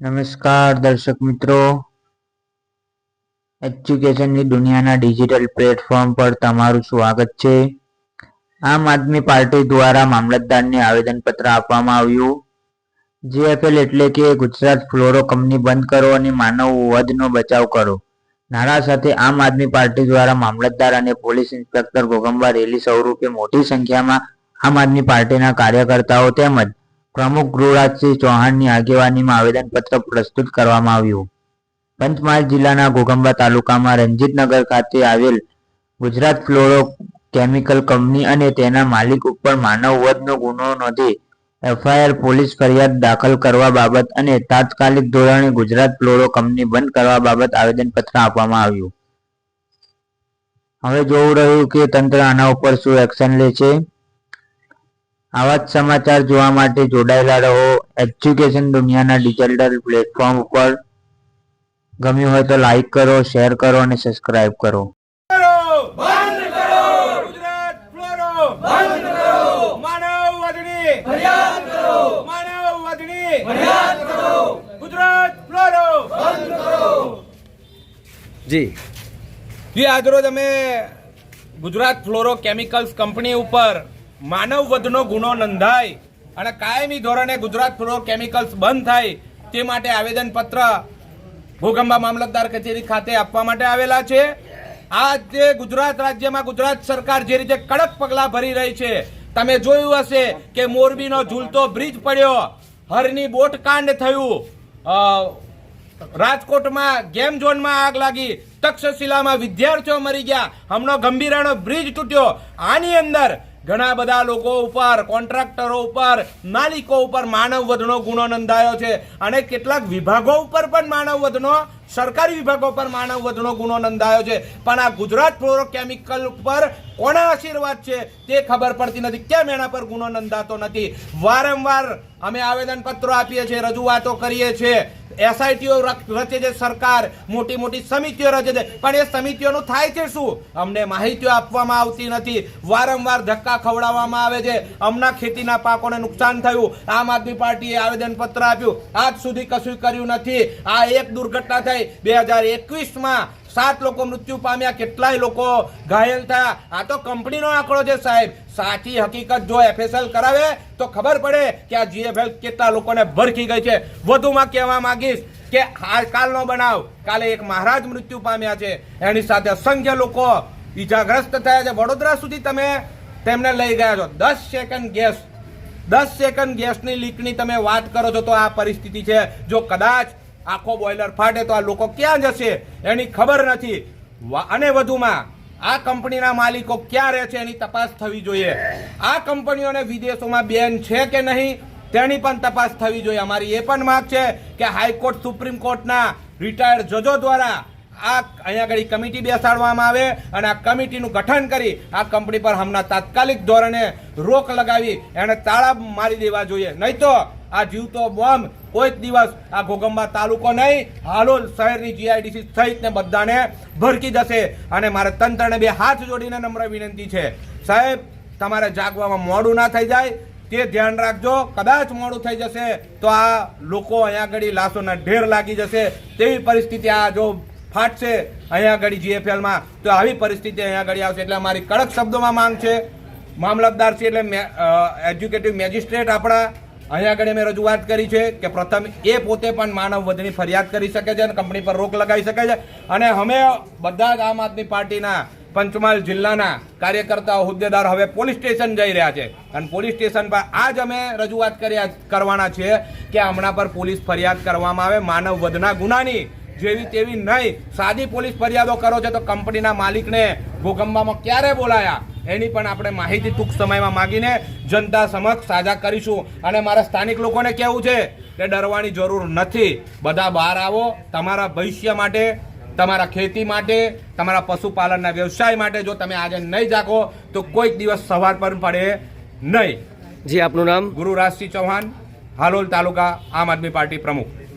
નમસ્કાર, દર્શક મિત્રો. એજ્યુકેશનની દુનિયાના ડિજિટલ પ્લેટફોર્મ પર તમારું સ્વાગત છે. આમ આદમી પાર્ટી દ્વારા મામલતદારને આવેદનપત્ર આપવામાં આવ્યું. જીએફએલ એટલે કે ગુજરાત ફ્લોરો કંપની બંધ કરો અને માનવ વધનો બચાવ કરો. નારા સાથે આમ આદમી પાર્ટી દ્વારા મામલતદાર અને પોલીસ ઇન્સ્પેક્ટર ગોગંબા રેલી સ્વરૂપે મોટી સંખ્યામાં આમ આદમી પાર્ટીના કાર્યકર્તાઓ તેમજ પ્રમુખ ગૃહરાજસિંહ ચૌહાણની આગેવાનીમાં આવેદનપત્ર પ્રસ્તુત કરવામાં આવ્યું. પંચમહાલ જિલ્લાના ઘોઘંબા તાલુકામાં રંજીતનગર ખાતે આવેલ ગુજરાત ફ્લોરો કેમિકલ કંપની અને તેના માલિક ઉપર માનવ વધનો ગુનો નોંધી એફઆઈઆર પોલીસ ફરિયાદ દાખલ કરવા બાબત અને તાત્કાલિક ધોરણે ગુજરાત ફ્લોરો કંપની બંધ કરવા બાબત આવેદનપત્ર આપવામાં આવ્યું. હવે જોવું રહ્યું કે તંત્ર આના ઉપર શું એક્શન લે છે. આવા જ સમાચાર જોવા માટે જોડાયેલા રહો. એજ્યુકેશન દુનિયાના ડિજિટલ પ્લેટફોર્મ ઉપર. ગમ્યું હોય તો લાઈક કરો શેર કરો અને સબસ્ક્રાઇબ કરો. જી. જી, આજરોજ અમે ગુજરાત ફ્લોરો કેમિકલ્સ કંપની ઉપર માનવ વધનો ગુનો નોંધાય અને કાયમી ધોરણે ગુજરાત ફ્લોરોકેમિકલ્સ બંધ થાય તે માટે આવેદનપત્ર ભૂગંબા મામલતદાર કચેરી ખાતે આપવા માટે આવેલા છે. આ જે ગુજરાત રાજ્યમાં ગુજરાત સરકાર જે રીતે કડક પગલાં ભરી રહી છે, તમે જોયું હશે કે મોરબીનો ઝૂલતો બ્રિજ પડ્યો, હરની બોટ કાંડ થયું રાજકોટમાં ગેમ ઝોનમાં આગ લાગી, તક્ષશિલામાં વિદ્યાર્થીઓ મરી ગયા, હમણાં ગંભીરાનો બ્રિજ તૂટ્યો. આની અંદર ઘણા બધા લોકો ઉપર, કોન્ટ્રાક્ટરો ઉપર, માલિકો ઉપર માનવ વધનો ગુનો નોંધાયો છે અને કેટલાક વિભાગો ઉપર પણ માનવ વધનો, સરકારી વિભાગો પર માનવ વધનો ગુનો નોંધાયો છે. પણ આ ગુજરાત ફ્લોરો કેમિકલ ઉપર કોના આશીર્વાદ છે તે ખબર પડતી નથી. કેમ એના પર ગુનો નોંધાતો નથી? વારંવાર અમે આવેદનપત્રો આપીએ છીએ, રજૂઆતો કરીએ છીએ. એસઆઈટીઓ રચે છે સરકાર મોટી મોટી સમિતિઓ રચે છે. પણ એ સમિતિઓનું થાય છે શું? અમને માહિતીઓ આપવામાં આવતી નથી. વારંવાર ધક્કા ખવડાવવામાં આવે છે. હમણાં ખેતીના પાકોને નુકસાન થયું. આમ આદમી પાર્ટીએ આવેદન પત્ર આપ્યું. આજ સુધી કશું કર્યું નથી. આ એક દુર્ઘટના થઈ. બે હજાર એકવીસમાં સાત લોકો મૃત્યુ પામ્યા, કેટલાય લોકો ઘાયલ થયા. આ તો કંપનીનો આંકડો છે સાહેબ. સાચી હકીકત જો એફએસએલ કરાવે, તો ખબર પડે કે આ જીએફએલ કેટલા લોકોને ભરખી ગઈ છે. વધુમાં કહેવા માંગીશ કે કાલનો બનાવ. કાલે એક મહારાજ મૃત્યુ પામ્યા છે. એની સાથે અસંખ્ય લોકો ઈજાગ્રસ્ત થયા છે. વડોદરા સુધી તમે તેમને લઈ ગયા છો. દસ સેકન્ડ ગેસ દસ સેકન્ડ ગેસની લીકની તમે વાત કરો છો તો આ પરિસ્થિતિ છે. જો કદાચ આખો બોઈલર ફાટે તો આ લોકો ક્યાં જશે? એની ખબર નથી. અને વધુમાં, આ કંપનીના માલિકો ક્યાં રહે છે એની તપાસ થવી જોઈએ. આ કંપનીઓને વિદેશોમાં બેન છે કે નહીં, તેની પણ તપાસ થવી જોઈએ. અમારી એ પણ માંગ છે કે હાઈકોર્ટ, સુપ્રીમ કોર્ટના રિટાયર્ડ જજો દ્વારા આ અહીંયા આગળ કમિટી બેસાડવામાં આવે અને આ કમિટીનું ગઠન કરી આ કંપની પર હમણાં તાત્કાલિક ધોરણે રોક લગાવી એને તાળા મારી દેવા જોઈએ. નહીં તો આ જીવતો બોમ્બ કોઈ જ દિવસ આ ઘોગંબા તાલુકો નહીં, હાલોલ શહેરની જીઆઈડીસી સહિતને બધાને ભરકી જશે. અને મારે તંત્રને બે હાથ જોડીને નમ્ર વિનંતી છે. સાહેબ, તમારે જાગવામાં મોડું ના થઈ જાય. તે ધ્યાન રાખજો. કદાચ મોડું થઈ જશે તો આ લોકો અહીંયા આગળ લાશોના ઢેર લાગી જશે. તેવી પરિસ્થિતિ આ જો ફાટશે અહીંયા આગળ જીએફએલમાં, તો આવી પરિસ્થિતિ અહીંયા આગળ આવશે. એટલે અમારી કડક શબ્દોમાં માંગ છે. મામલતદાર છે એટલે એજ્યુકેટિવ મેજિસ્ટ્રેટ આપણા અહીંયા આગળ મેં રજૂઆત કરી છે કે પ્રથમ એ પોતે પણ માનવ વધની ફરિયાદ કરી શકે છે અને કંપની પર રોક લગાવી શકે છે. અને અમે બધા જ આમ આદમી પાર્ટીના પંચમહાલ જિલ્લાના કાર્યકર્તાઓ હોદ્દેદાર હવે પોલીસ સ્ટેશન જઈ રહ્યા છે. અને પોલીસ સ્ટેશન પર આજ અમે રજૂઆત કર્યા કરવાના છીએ કે હમણાં પર પોલીસ ફરિયાદ કરવામાં આવે. માનવ વધના ગુનાની જેવી તેવી નહીં. સાદી પોલીસ ફરિયાદો કરો છો તો કંપનીના માલિકને ભૂકંપમાં ક્યારે બોલાયા? એની પણ આપણે માહિતી ટૂંક સમયમાં માગીને જનતા સમક્ષ સાજા કરીશું. અને મારા સ્થાનિક લોકોને કહેવું છે કે ડરવાની જરૂર નથી. બધા બહાર આવો તમારા ભવિષ્ય માટે તમારા ખેતી માટે તમારા પશુપાલનના વ્યવસાય માટે જો તમે આજે નહીં જાગો તો કોઈક દિવસ સવાર પર પડે નહીં. જી આપનું નામ? ગુરુરાજસિંહ ચૌહાણ હાલોલ તાલુકા આમ આદમી પાર્ટી પ્રમુખ.